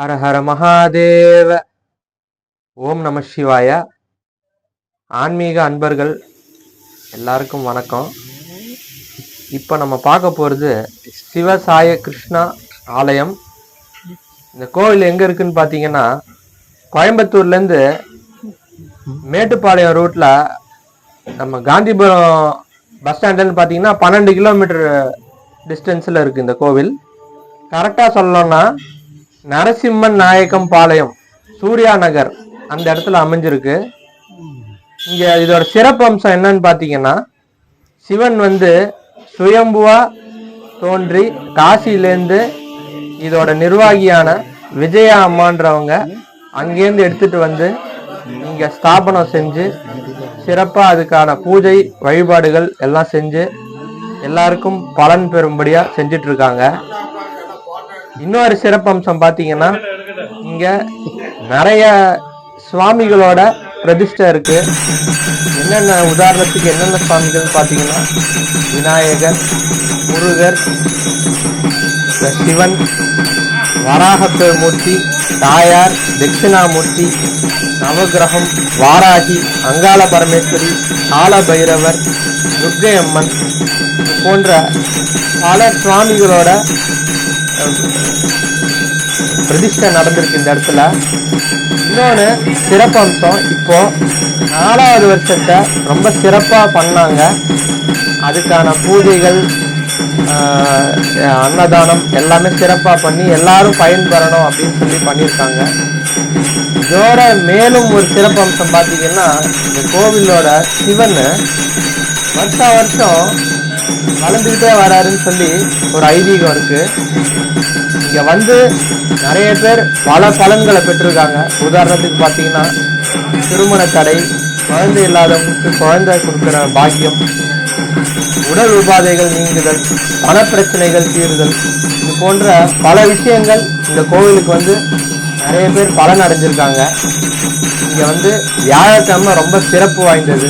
ஹர ஹர மகாதேவ. ஓம் நம சிவாய. ஆன்மீக அன்பர்கள் எல்லாருக்கும் வணக்கம். இப்போ நம்ம பார்க்க போகிறது சிவசாய கிருஷ்ணா ஆலயம். இந்த கோவில் எங்கே இருக்குன்னு பார்த்தீங்கன்னா கோயம்புத்தூர்லேருந்து மேட்டுப்பாளையம் ரூட்டில் நம்ம காந்திபுரம் பஸ் ஸ்டாண்டுன்னு பார்த்தீங்கன்னா பன்னெண்டு கிலோமீட்டர் டிஸ்டன்ஸில் இருக்குது இந்த கோவில். கரெக்டாக சொல்லணும்னா நரசிம்மன் நாயக்கம் பாளையம் சூர்யா நகர். அந்த இடத்துல அமைஞ்சிருக்கு. இங்கே இதோட சிறப்பு அம்சம் என்னன்னு பார்த்தீங்கன்னா சிவன் வந்து சுயம்புவா தோன்றி காசியிலேருந்து இதோட நிர்வாகியான விஜயா அம்மான்றவங்க அங்கேருந்து எடுத்துட்டு வந்து இங்கே ஸ்தாபனம் செஞ்சு சிறப்பாக அதுக்கான பூஜை வழிபாடுகள் எல்லாம் செஞ்சு எல்லாருக்கும் பலன் பெறும்படியாக செஞ்சிட்ருக்காங்க. இன்னொரு சிறப்பம்சம் பார்த்தீங்கன்னா இங்க நிறைய சுவாமிகளோட பிரதிஷ்டை இருக்கு. என்னென்ன உதாரணத்துக்கு என்னென்ன சுவாமிகள் பார்த்தீங்கன்னா விநாயகர் முருகர் சிவன் வராகப்பெருமூர்த்தி தாயார் தட்சிணாமூர்த்தி நவகிரகம் வாராகி அங்காள பரமேஸ்வரி கால பைரவர் துர்கை அம்மன் போன்ற பல சுவாமிகளோட பிரதிஷ்டை நடந்திருக்கு இந்த இடத்துல. இன்னொன்று சிறப்பம்சம். இப்போ நாலாவது வருஷத்தை ரொம்ப சிறப்பாக பண்ணாங்க. அதுக்கான பூஜைகள் அன்னதானம் எல்லாமே சிறப்பாக பண்ணி எல்லாரும் பயன்பெறணும் அப்படின்னு சொல்லி பண்ணியிருக்காங்க. இதோட மேலும் ஒரு சிறப்பம்சம் பார்த்தீங்கன்னா இந்த கோவிலோட சிவன் வருஷா வருஷம் வளர்ந்துக்கிட்டே வராருன்னு சொல்லி ஒரு ஐதீகம் இருக்கு. இங்க வந்து நிறைய பேர் பல பலன்களை பெற்றிருக்காங்க. உதாரணத்துக்கு பார்த்தீங்கன்னா திருமண தடை குழந்தை இல்லாதவங்களுக்கு குழந்தை கொடுக்குற பாக்கியம் உடல் உபாதைகள் நீங்குதல் பணப்பிரச்சனைகள் தீருதல். இது போன்ற பல விஷயங்கள் இந்த கோவிலுக்கு வந்து நிறைய பேர் பலன் அடைஞ்சிருக்காங்க. இங்க வந்து வியாழக்கிழமை ரொம்ப சிறப்பு வாய்ந்தது.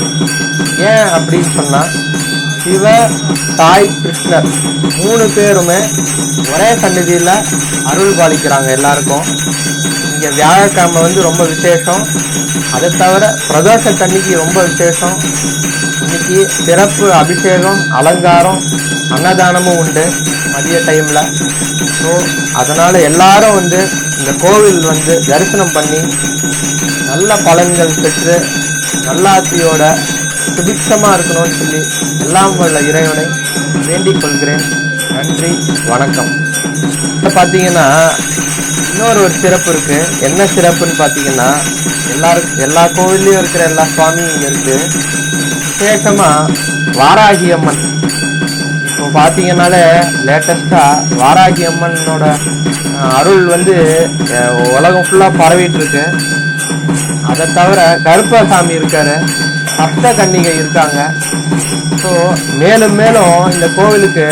ஏன் அப்படின்னு சொன்னா சிவ தாய் கிருஷ்ணர் மூணு பேருமே ஒரே சன்னதியில் அருள் பாலிக்கிறாங்க எல்லாருக்கும். இங்கே வியாழக்கிழமை வந்து ரொம்ப விசேஷம். அதை தவிர பிரதோஷ தண்ணிக்கு ரொம்ப விசேஷம். இன்னைக்கு சிறப்பு அபிஷேகம் அலங்காரம் அன்னதானமும் உண்டு மதிய டைமில் ஸோ அதனால் எல்லாரும் வந்து இந்த கோவில் வந்து தரிசனம் பண்ணி நல்ல பலன்கள் பெற்று நல்லாட்சியோட சுபிக்ஷமாக இருக்கணும்னு சொல்லி எல்லாம் உள்ள இறைவனை வேண்டிக் கொள்கிறேன். நன்றி வணக்கம். இப்போ பாத்தீங்கன்னா இன்னொரு ஒரு சிறப்பு இருக்குது என்ன சிறப்புன்னு பார்த்தீங்கன்னா எல்லாரும் எல்லா கோவில்லையும் இருக்கிற எல்லா சுவாமியும் இங்க இருக்கு. வாராகி அம்மன். இப்போ பார்த்தீங்கன்னாலே லேட்டஸ்ட்டாக வாராகி அம்மனோட அருள் வந்து உலகம் ஃபுல்லாக பரவிட்டு இருக்கு. அதை தவிர கருப்பசாமி இருக்காரு. சப்த கன்னிகை இருக்காங்க. ஸோ மேலும் மேலும் இந்த கோவிலுக்கு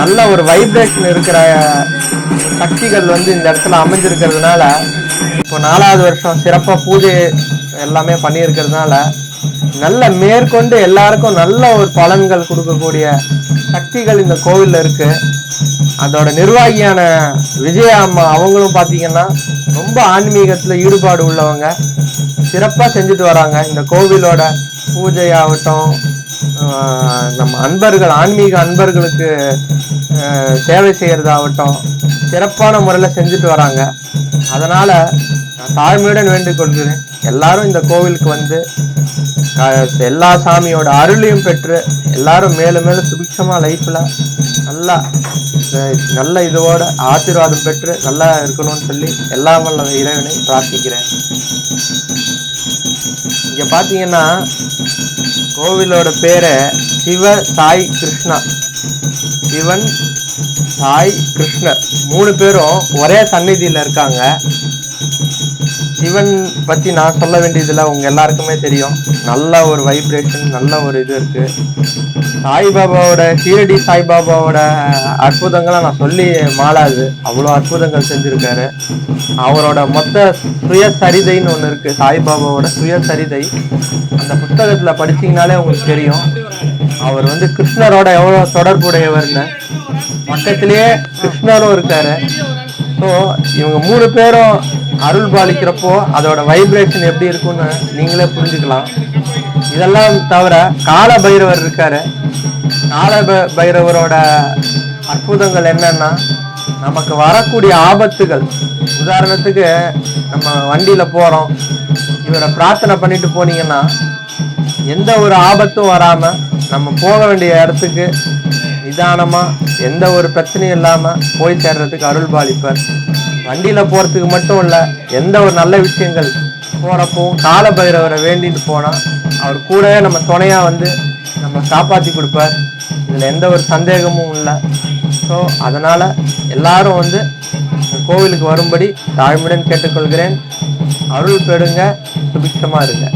நல்ல ஒரு வைப்ரேஷன் இருக்கிற சக்திகள் வந்து இந்த இடத்துல அமைஞ்சிருக்கிறதுனால இப்போ நாலாவது வருஷம் சிறப்பாக பூஜை எல்லாமே பண்ணியிருக்கிறதுனால நல்ல மேற்கொண்டு எல்லாருக்கும் நல்ல ஒரு பலன்கள் கொடுக்கக்கூடிய சக்திகள் இந்த கோவிலில் இருக்கு. அதோட நிர்வாகியான விஜயா அம்மா அவங்களும் பார்த்தீங்கன்னா ரொம்ப ஆன்மீகத்தில் ஈடுபாடு உள்ளவங்க. சிறப்பாக செஞ்சுட்டு வராங்க. இந்த கோவிலோட பூஜை ஆகட்டும் நம்ம அன்பர்கள் ஆன்மீக அன்பர்களுக்கு சேவை செய்கிறதாகட்டும் சிறப்பான முறையில் செஞ்சுட்டு வராங்க. அதனால் நான் தாழ்மையுடன் வேண்டிக் கொள்கிறேன். எல்லாரும் இந்த கோவிலுக்கு வந்து எல்லா சாமியோட அருளையும் பெற்று எல்லாரும் மேலும் மேலும் சுபிக்ஷமாக லைஃப்பில் நல்லா நல்ல இதோட ஆசீர்வாதம் பெற்று நல்லா இருக்கணும்னு சொல்லி எல்லா வல்ல இறைவனை பிரார்த்திக்கிறேன். இங்கே பார்த்தீங்கன்னா கோவிலோட பேரை சிவ சாய் கிருஷ்ணா. சிவன் சாய் கிருஷ்ணர். மூணு பேரும் ஒரே சந்நிதியில் இருக்காங்க. சிவன் பத்தி நான் சொல்ல வேண்டியதில் உங்க எல்லாருக்குமே தெரியும். நல்ல ஒரு வைப்ரேஷன் நல்ல ஒரு இது இருக்கு. சாய்பாபாவோட ஷீரடி சாய்பாபாவோட அற்புதங்களை நான் சொல்லி மாளாது. அவ்வளோ அற்புதங்கள் செஞ்சிருக்காரு. அவரோட மொத்த சுயசரிதைன்னு ஒன்று இருக்கு. சாய்பாபாவோட சுயசரிதை. அந்த புத்தகத்தில் படிச்சிங்கனாலே உங்களுக்கு தெரியும். அவர் வந்து கிருஷ்ணரோட எவ்வளோ தொடர்புடையவர்னு. பக்கத்திலேயே கிருஷ்ணரும் இருக்காரு. ஸோ இவங்க மூணு பேரும் அருள் பாலிக்கிறப்போ அதோட வைப்ரேஷன் எப்படி இருக்கும்னு நீங்களே புரிஞ்சுக்கலாம். இதெல்லாம் தவிர கால பைரவர் இருக்காரு. கால பைரவரோட அற்புதங்கள் என்னன்னா நமக்கு வரக்கூடிய ஆபத்துகள். உதாரணத்துக்கு நம்ம வண்டியில் போகிறோம் இவரை பிரார்த்தனை பண்ணிட்டு போனீங்கன்னா எந்த ஒரு ஆபத்தும் வராமல் நம்ம போக வேண்டிய இடத்துக்கு நிதானமாக எந்த ஒரு பிரச்சனையும் இல்லாமல் போய் சேர்றதுக்கு அருள் பாலிப்பர் வண்டியில் போகிறதுக்கு மட்டும் இல்லை எந்த ஒரு நல்ல விஷயங்கள் போறப்போ கால பைரவரை வேண்டிட்டு போனால் அவர் கூடவே நம்ம துணையாக வந்து நம்ம காப்பாற்றி கொடுப்பார். இதில் எந்த ஒரு சந்தேகமும் இல்லை. ஸோ அதனால் எல்லாரும் வந்து கோவிலுக்கு வரும்படி தாழ்மையுடன் கேட்டுக்கொள்கிறேன். அருள் பெறுங்க சுபிக்ஷமாக இருங்க.